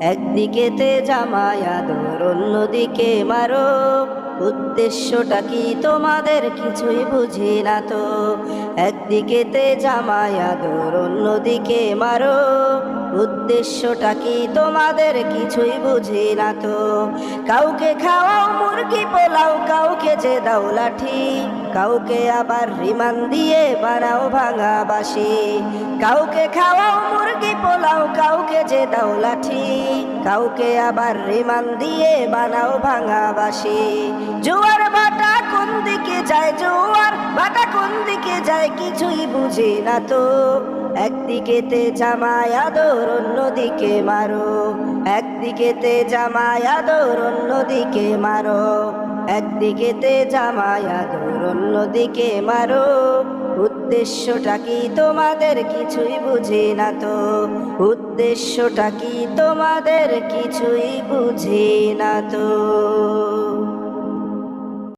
একদিকেতে জামাই আদর, অন্যদিকে মারো। উদ্দেশ্যটা কি তোমাদের কিছুই বুঝি না তো? একদিকেতে জামাই আদর, অন্যদিকে মারো। উদ্দেশ্যটা কি তোমাদের কিছুই বুঝি না তো? কাউকে খাওয়াও মুরগি পোলাও, কাউকে যে দাও লাঠি, কাউকে আবার রিমান দিয়ে বানাও ভাঙা বাসি কাউকে খাওয়াও মুরগি পোলাও কাউকে যে দাও লাঠি, কাউকে আবার রিমান দিয়ে বানাও ভাঙাবাসি জোয়ার বাটা কোন দিকে যায় জোয়ার যায় কিছুই বুঝি না তো। একদিকেতে জামাই আদর, অন্যদিকে মারো। একদিকেতে জামাই আদর, অন্যদিকে মারো। একদিকেতে জামাই আদর, অন্যদিকে মারো। উদ্দেশ্যটা কি তোমাদের কিছুই বুঝি না তো। উদ্দেশ্যটা কি তোমাদের কিছুই বুঝি না তো।